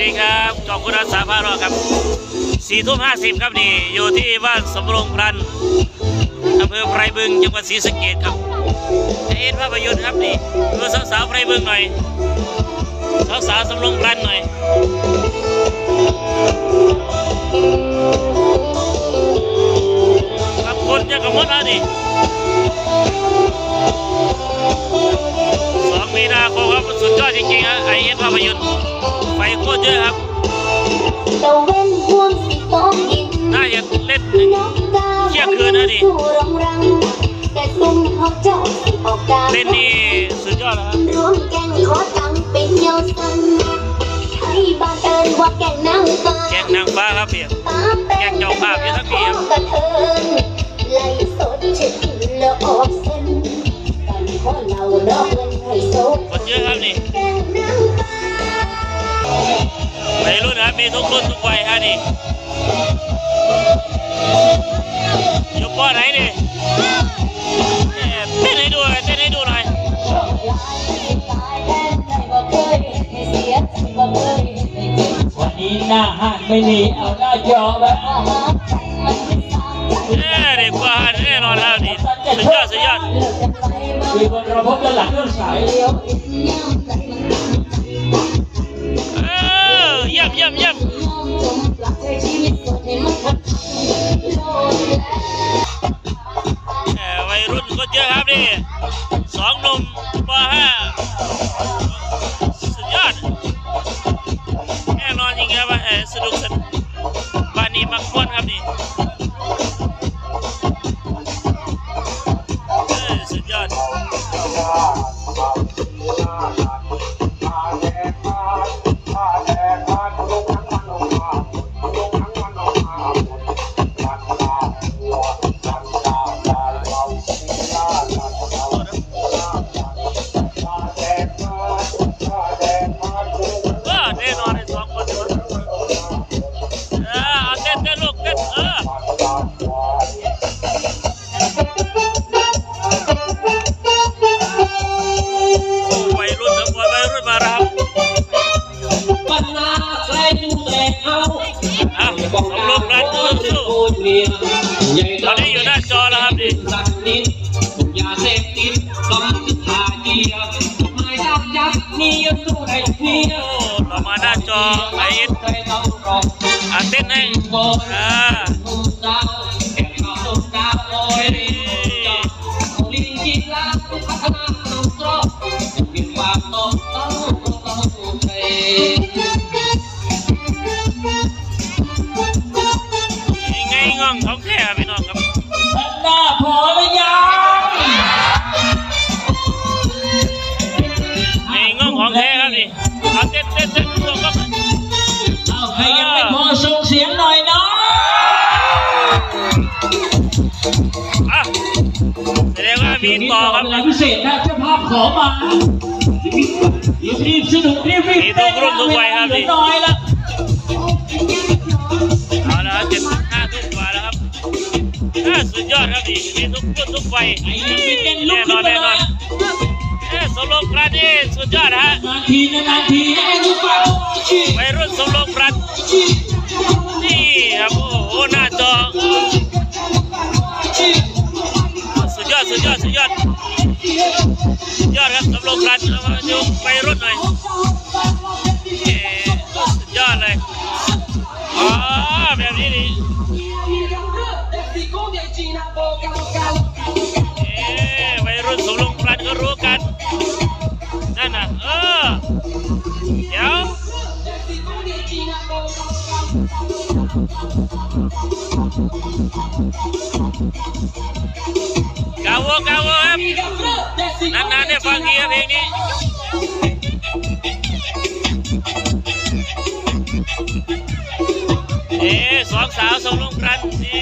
ดีครับขอบคุณอาสาพารอครับสี่ทุ่มห้าสิบครับนี่อยู่ที่บ้านสำโรงพลันอำเภอไพรบึงจังหวัดศรีสะเกษครับเอ็นภาพยนตร์ครับนี่ดูสาวๆไพรบึงหน่อยสาวๆสำโรงพลันหน่อยครับคนจะกระมดแล้วนี่ นาคมครับสุดยอดจริงๆฮะไอเอ็นภาพยนตร์ไฟโคตรเยอะครับตะเว้นห่วงสิตกดินน่าจะเล่นถึงน้ำตาเที่ยงคืนนะดิสู่รองรังแต่ซุ่มเขาเจ้าสิออกกาเล่นนี่สุดยอดแล้วครับรวมแกงขอตังเป็นเยาวสันให้บ้านเอิญว่าแกงนางฟ้าแกงนางฟ้าครับพี่ตาแป้แกงเจ้าภาพอยู่ทั้งปีครับกระ มีทุกรุ่นทุกวัยฮะนี่อยู่ป้อไหนนี่เต้นให้ดูหน่อยเต้นให้ดูหน่อยวันนี้หน้าห้างไม่มีเอาหน้าจอแบบเอ้ยเด็กบ้านแน่นอนแล้วนี่สุดยอดสุดยอดมีคนเราพบด้านหลังเรื่องสาย วัยรุ่นก็เยอะครับนี่สองนมป้าห้า มาหน้าจอไอเอ็นใครต้องรออะเต้นให้โบนอ่านุ่มสาวแก่ข้าวต้มดาวโอยลิงกินลาพัฒนาลงตรอกกินความโตต้องต้องใจ ของแท้ครับนี่เอาเต้นเต้นเต้นลูกครับเอาใครยังไม่พอส่งเสียงหน่อยเนาะอะแสดงว่ามีต่อครับ เวลาพิเศษนะเจ้าภาพขอมารีบรีบสนุกรีบรีบมีทุกรุ่นทุกวัยครับนี่ เหลือน้อยละ เอาละครับเจ็ดห้าทุ่มกว่าแล้วครับอ่าสุดยอดครับนี่มีทุกรุ่นทุกวัย ไอ้นี่เต้นลุก สมรมพระนี่สุดยอดนะฮะนานทีนานทีให้ทุกคนวัยรุ่นสมรมพระนี่ครับโอ้โหหน้าจอสุดยอดสุดยอดสุดยอดสุดยอดครับสมรมพระเอามาดูวัยรุ่นหน่อยเอ้สุดยอดเลยอ๋อแบบนี้นี่เอ้วัยรุ่นสมรม กาวกาวครับนานๆได้ฟังทีครับเพลงนี้เอ๊สองสาวสองลุงกันนี่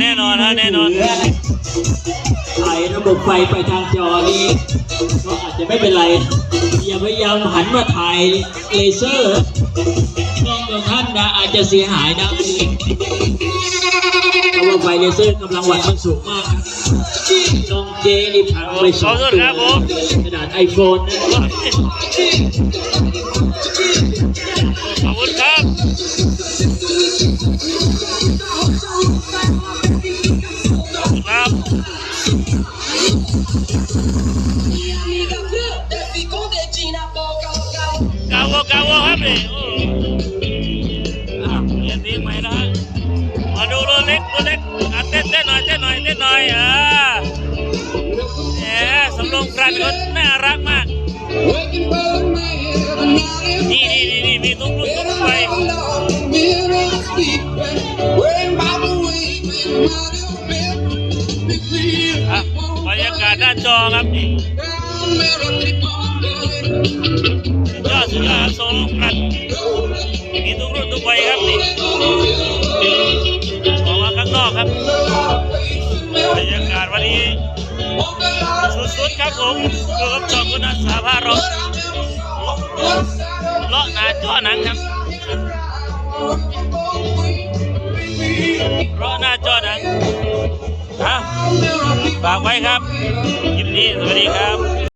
แน่นอนฮะแน่นอนถ่ายระบบไฟไปทางจอนี้ก็อาจจะไม่เป็นไร อย่าพยายามหันมาถ่ายเลเซอร์กล้องของท่านนะอาจจะเสียหายนะ ว่าไฟเลเซอร์กำลังวัดมันสูงมากน้องเจนี่พังไปสองขอโทษตัวครับผมขนาดไอโฟนนะ นี่มีตุ้งรุ่นตุ้งไปอะบรรยากาศด้านจอครับนี่ยอดสุดยอดสำรองกรันมีตุ้งรุ่นตุ้งไปครับนี่ออกมาข้างนอกครับบรรยากาศวันนี้สุดๆครับผมอยู่กับจอคุณอาสาพารถเลาะหน้าจอหนังครับเลาะหน้าจอหนังฮะฝากไว้ครับยินดีสวัสดีครับ